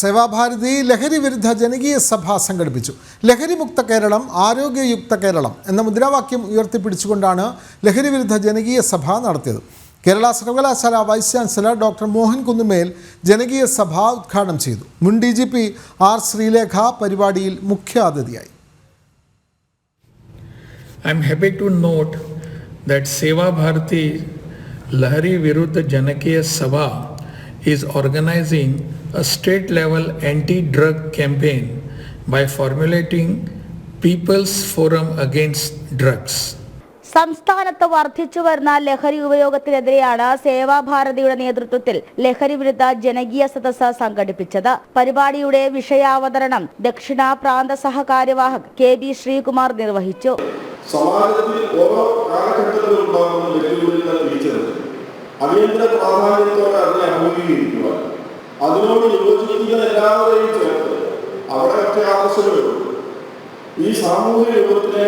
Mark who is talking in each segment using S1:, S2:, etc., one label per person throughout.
S1: സേവാഭാരതി ലഹരി വിരുദ്ധ ജനകീയ സഭ സംഘടിപ്പിച്ചു. ലഹരിമുക്ത കേരളം ആരോഗ്യയുക്ത കേരളം എന്ന മുദ്രാവാക്യം ഉയർത്തിപ്പിടിച്ചുകൊണ്ടാണ് ലഹരി വിരുദ്ധ ജനകീയ സഭ നടത്തിയത്. കേരള സർവകലാശാല vice chancellor doctor Mohan Kunnummel ജനകീയ സഭ ഉദ്ഘാടനം ചെയ്തു. മുൻ D G P R Sreelekha പരിപാടിയിൽ മുഖ്യാതിഥിയായി.
S2: I am happy to note that Sevabharathi ലഹരി വിരുദ്ധ ജനകീയ Sabha is organizing a state level anti-drug campaign by formulating People's Forum Against Drugs.
S3: സംസ്ഥാനത്ത് വർദ്ധിച്ചു വരുന്ന ലഹരി ഉപയോഗത്തിനെതിരെയാണ് സേവാഭാരതിയുടെ നേതൃത്വത്തിൽ ലഹരി വിരുദ്ധ ജനകീയ സദസ്സ് സംഘടിപ്പിച്ചത് പരിപാടിയുടെ വിഷയാവതരണം ദക്ഷിണ പ്രാന്ത സഹകാര്യവാഹക് കെ ബി ശ്രീകുമാർ നിർവഹിച്ചു
S4: സമാജത്തിൽ ഓരോ കാലഘട്ടത്തിലും അടിയന്തര പ്രാധാന്യത്തോടെ അതിനെ അഭിമുഖീകരിക്കുക അതിനോട് യോജിക്കുന്ന എല്ലാവരെയും ചേർത്ത് അവിടെ ഒറ്റ ആവശ്യമേ ഈ സാമൂഹിക യുഗത്തിനെ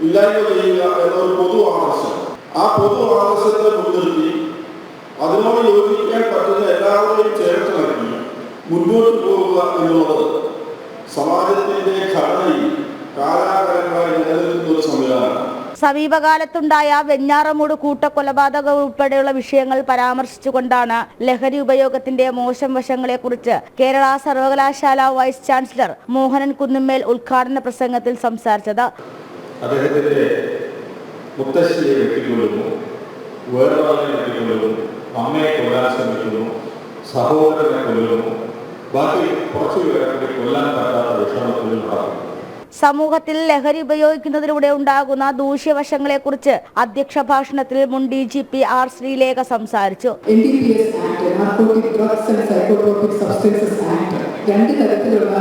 S4: ഇല്ലായ്മ ചെയ്യുക എന്നൊരു പൊതു ആവശ്യം ആ പൊതു ആവശ്യത്തെ മുൻനിർത്തി അതിനോട് യോജിക്കാൻ പറ്റുന്ന എല്ലാവരെയും ചേർത്ത് നൽകി മുന്നോട്ട് പോകുക എന്നുള്ളത് സമാജത്തിന്റെ ഘടനയിൽ കാലാകാലങ്ങളായി നിലനിൽക്കുന്ന ഒരു സംവിധാനമാണ്.
S3: സമീപകാലത്തുണ്ടായ വെഞ്ഞാറമൂട് കൂട്ടക്കൊലപാതകം ഉൾപ്പെടെയുള്ള വിഷയങ്ങൾ പരാമർശിച്ചുകൊണ്ടാണ് ലഹരി ഉപയോഗത്തിന്റെ മോശം വശങ്ങളെക്കുറിച്ച് കേരള സർവകലാശാല വൈസ് ചാൻസലർ മോഹനൻ കുന്നുമേൽ ഉദ്ഘാടന പ്രസംഗത്തിൽ സംസാരിച്ചത്.
S4: സഹോദരനെ കൊല്ലുന്നു. ബാക്കി കുറച്ചു പേരെ കൊല്ലാൻ
S3: സമൂഹത്തിൽ ലഹരി ഉപയോഗിക്കുന്നതിലൂടെ ഉണ്ടാകുന്ന ദൂഷ്യവശങ്ങളെക്കുറിച്ച് അധ്യക്ഷ ഭാഷണത്തിൽ മുൻ D G P R Sreelekha സംസാരിച്ചു.
S5: രണ്ട് തരത്തിലുള്ള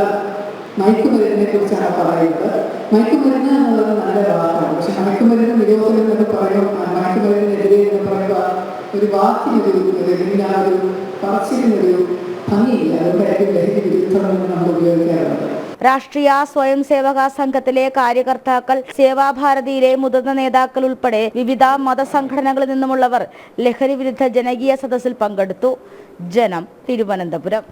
S5: മയക്കുമരുന്നിനെ കുറിച്ചാണ് പറയുന്നത്. മയക്കുമരുന്ന് എന്നുള്ളത് നല്ല വാക്കാണ്. പക്ഷെ മയക്കുമരുന്ന് നിരോധനം എന്ന് പറയും മയക്കുമരുന്നിനെതിരെ എന്ന് പറയുമ്പോൾ ഒരു വാക്കിനൊരു അല്ലെങ്കിൽ ഒരു ഭംഗിയില്ല. അതുകൊണ്ട് ലഹരി വിരുദ്ധമെന്ന് നമ്മൾ
S3: രാഷ്ട്രീയ സ്വയം സേവക സംഘത്തിലെ കാര്യകർത്താക്കൾ സേവാഭാരതിയിലെ മുതിർന്ന നേതാക്കൾ ഉൾപ്പെടെ വിവിധ മതസംഘടനകളിൽ നിന്നുമുള്ളവർ ലഹരി വിരുദ്ധ ജനകീയ സദസ്സിൽ പങ്കെടുത്തു. ജനം തിരുവനന്തപുരം.